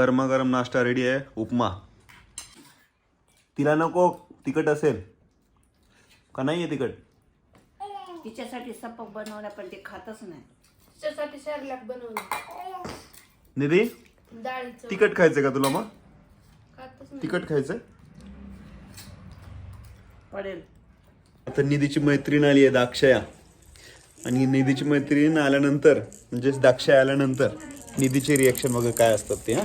गरमागरम नाश्ता रेडी आहे. उपमा. तिला नको तिखट असेल. का नाही आहे तिखट? तिच्यासाठी सपक बनवला पण ते खातच नाही. त्याच्यासाठी शॅरलॅक बनवलं. निधी डाळीचं. तिखट खायचं का तुला मग? खातच नाही. तिखट खायचं पडेल. आता निधीची मैत्रीण आली आहे दाक्षया. आणि निधीची मैत्रीण आल्यानंतर म्हणजे दाक्षया आल्यानंतर निधीचे रिॲक्शन वगैरे काय असतात ते हा.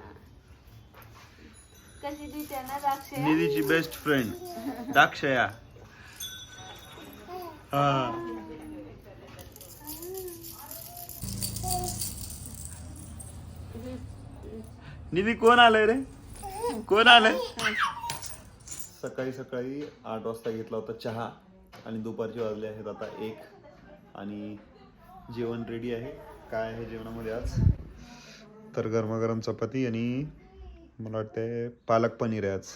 कशी ना निधीची बेस्ट फ्रेंड दाक्षया हा. निधी कोण आलंय रे? कोण आलंय? सकाळी सकाळी आठ वाजता घेतला होता चहा आणि दुपारचे वाजले आहेत आता एक. आणि जेवण रेडी आहे. काय आहे जेवणामध्ये आज? तर गरमागरम चपाती आणि मला वाटतंय पालक पनीर आहे आज.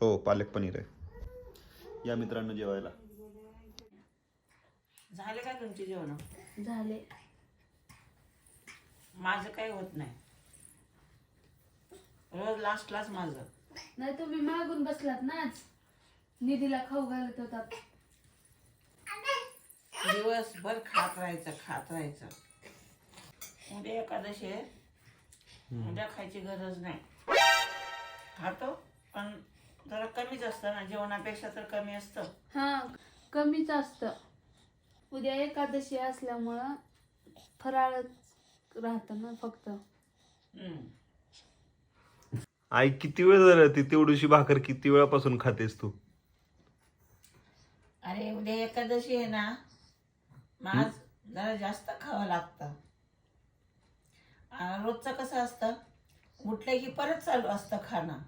हो पालक पनीर आहे. या मित्रांनो जेवायला. झाले का तुमचे जेवण? झाले. माझं काही होत नाही. रोज लास्ट लास्ट माझं. नाही तुम्ही मागून बसलात ना आज. निधीला खाऊ घालत होतात दिवसभर खात राहायचं खात राहायचं. उद्या एकादशी आहे. उद्या खायची गरज नाही. खातो पण जरा कमीच असतं ना जेवणापेक्षा तर कमी असतं. हा कमीच असतं. उद्या एकादशी असल्यामुळं फराळच राहतं ना फक्त. हम्म. आई किती वेळ झाला ती तेवढीशी भाकर किती वेळापासून खातेस तू? अरे उद्या एकादशी आहे ना मग आज जरा जास्त खावं लागतं. रोजचं कसं असतं? उठलं की परत चालू असतं खाणं.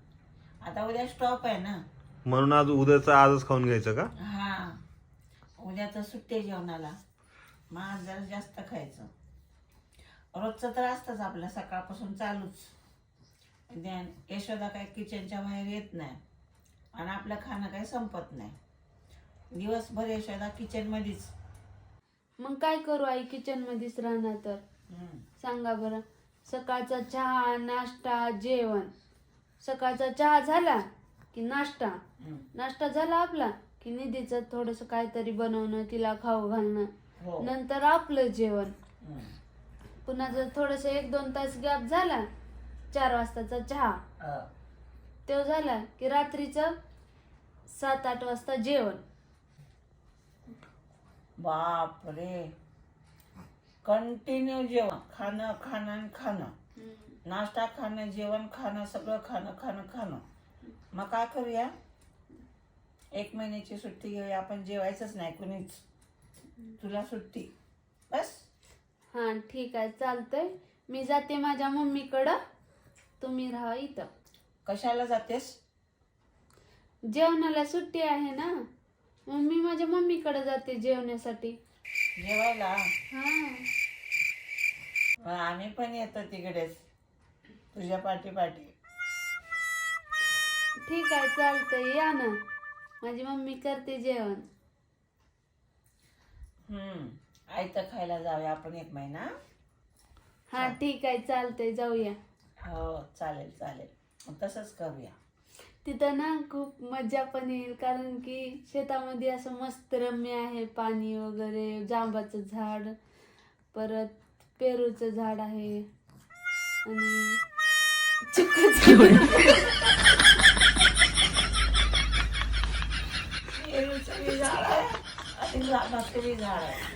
आता उद्या स्टॉप आहे ना. म्हणून आज उद्याचं आजच खाऊन घ्यायचं का? हा. उद्या तर सुट्टे जेवणाला. मग आज जरा जास्त खायचं. रोजचं तर असतंच आपलं सकाळपासून चालूच. उद्या यशोदा काय किचनच्या बाहेर येत नाही. आणि आपलं खाणं काही संपत नाही. दिवसभर यशोदा किचनमध्येच मग काय करू आई किचन मध्येच राहणार तर? हम्म. सांगा बरं. सकाळचा चहा नाश्ता जेवण. सकाळचा चहा झाला की नाश्ता. नाश्ता झाला आपला की निधीचं थोडस काहीतरी बनवणं तिला खाऊ घालणं. हो. नंतर आपलं जेवण. पुन्हा जर थोडस एक दोन तास गॅप झाला चार वाजताचा चहा. तो झाला की रात्रीचं सात आठ वाजता जेवण. बाप रे कंटिन्यू जेवण. खाणं खाणं आणि खाणं. नाश्ता खाणं जेवण खाणं सगळं खाणं खाणं खाणं. मग काय करूया? एक महिन्याची सुट्टी घेऊया. आपण जेवायचंच नाही कुणीच. तुला सुट्टी. बस. हा ठीक आहे. चालतंय. मी जाते माझ्या मम्मीकडं. तुम्ही राहा इथं. कशाला जातेस? जेवणाला सुट्टी आहे ना. मग मी माझ्या मम्मीकडे जाते जेवण्यासाठी. जेवायला? हा. मग आम्ही पण येतो तिकडेच. तुझ्या पाठी पाठी. ठीक आहे चालतंय. या ना. माझी मम्मी करते जेवण. हम्म. आयतं खायला जाऊया. आपण एक महिना. हा ठीक आहे चालतंय. जाऊया. हो चालेल चालेल. मग तसंच करूया. तिथं ना खूप मजा पण येईल कारण की शेतामध्ये असं मस्त रम्य आहे पाणी वगैरे जांबाचं झाड परत पेरूचं झाड आहे आणि चिकूचं पेरूचं बी झाड आहे आणि जांबाचं बी झाड आहे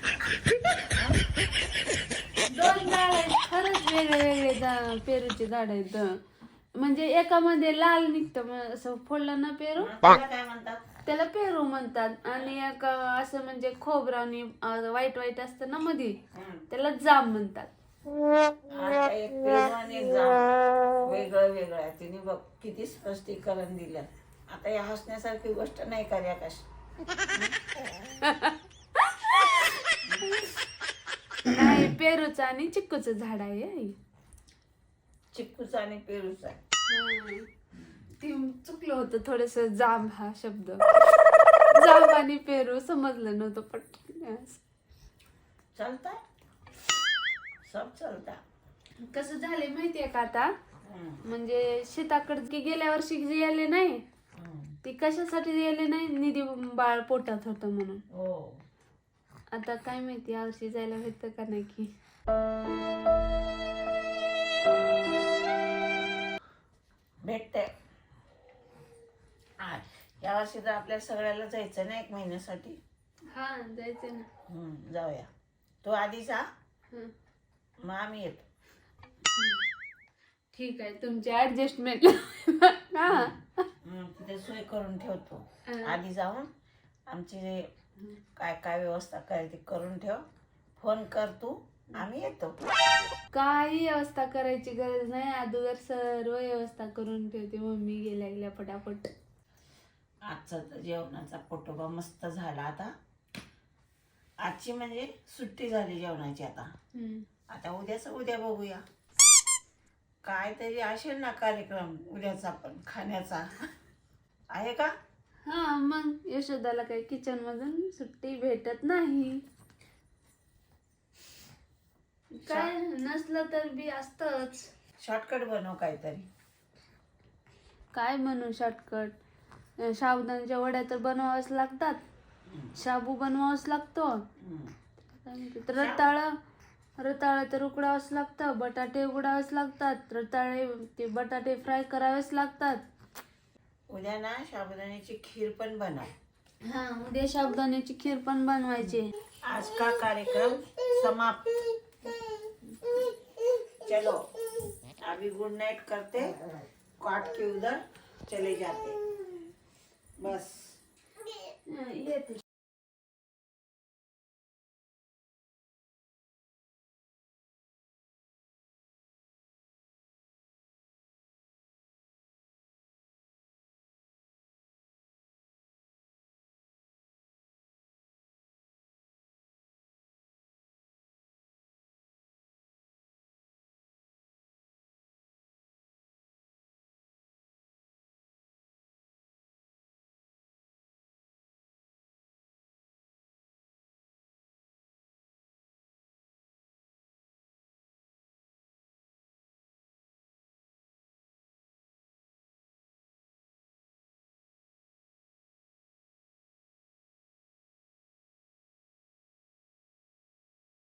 दोन झाड आहेत खरंच वेगळे वेगळे पेरूचे झाड आहेत. म्हणजे एकामध्ये लाल निघतं मग असं फोडलं ना पेरू त्याला काय म्हणतात? त्याला पेरू म्हणतात. आणि एक असं म्हणजे खोबरं आणि वाईट वाईट असतं ना मध्ये हम्म. त्याला जाम म्हणतात. आता एक पेरू आणि एक जांब वेगळं वेगळं आहे. तिने बघ किती स्पष्टीकरण दिलं. आता या हसण्यासारखी गोष्ट नाही कार्य आकाश नाही पेरूचं आणि चिक्कूचं झाड आहे आई. चिक्कूचा आणि पेरूचा. ती चुकलं होतं थोडस जांब हा शब्द. जांब आणि पेरू समजलं नव्हतं पटकन चालता सब चालता कसं झालंय माहितीये का आता. म्हणजे शेताकडे गेल्या वर्षी जे आले नाही. ती कशासाठी गेले नाही? निधी बाळ पोटात होतं म्हणून. हो. आता काय माहिती यावर्षी जायला भेटतं का नाही की. भेटते या वर्षी तर आपल्या सगळ्याला जायचं ना एक महिन्यासाठी? हा जायचं ना. हम्म, जाऊया. तू आधी जा हं. मग आम्ही येतो. ठीक आहे तुमची ऍडजस्टमेंट हा. हम्म, तिथे सोय करून ठेवतो. हं. आधी जाऊन आमची जे काय काय व्यवस्था करायची ती करून ठेव. फोन कर तू. आम्ही येतो. काही व्यवस्था करायची गरज नाही. अगोदर सर्व व्यवस्था करून ठेवते. मम्मी गेल्या गेल्या पटापट. आजचा तर जेवणाचा फोटोबा मस्त झाला आता. आजची म्हणजे सुट्टी झाली जेवणाची आता. हम्म. आता उद्याच उद्या बघूया. काय तरी असेल ना कार्यक्रम उद्याचा पण खाण्याचा. आहे का? हा मग यशोदाला काही किचन मधून सुट्टी भेटत नाही. काय नसलं तर बी असतच. शॉर्टकट बनव काहीतरी. काय म्हणू शॉर्टकट साबुदाण्याच्या वड्या तर बनवाव्याच लागतात. शाबू बनवावाच लागतो. रताळ रताळ तर उकडावंच लागतं. बटाटे उकडावेच लागतात. रताळे ते बटाटे फ्राय करावेच लागतात. उद्या ना साबुदाण्याची खीर पण बनव. हा उद्या साबुदाण्याची खीर पण बनवायची. आज का कार्यक्रम समाप्त? चलो। अभी गुड नाइट करते काट के उधर चले जाते। बस। ये